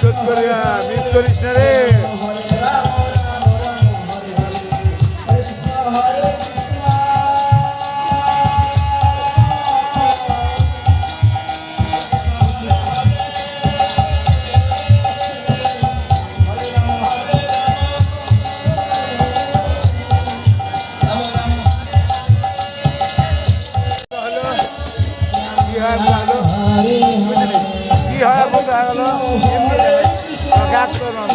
শোধ করিয়া মিস করিস না রে। Sir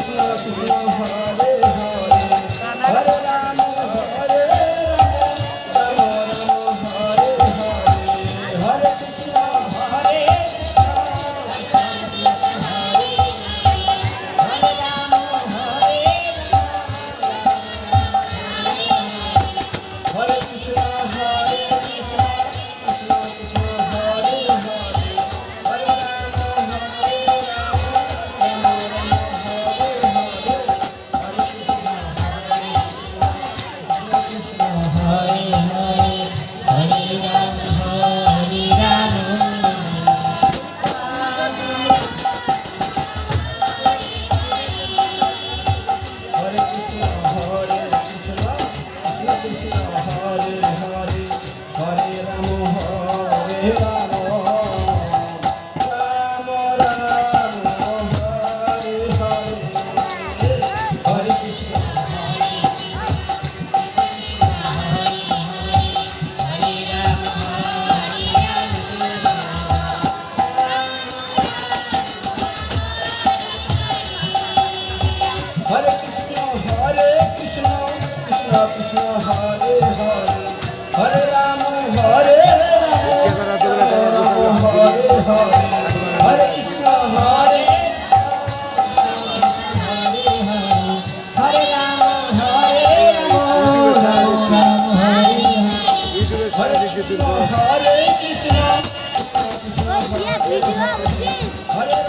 কৃষ্ণ হরে হরে হরে রাম হরে রাম হরে হরে হরে কৃষ্ণ হরে Hare Krishna, Hare Krishna, Hare Krishna, Hare Krishna.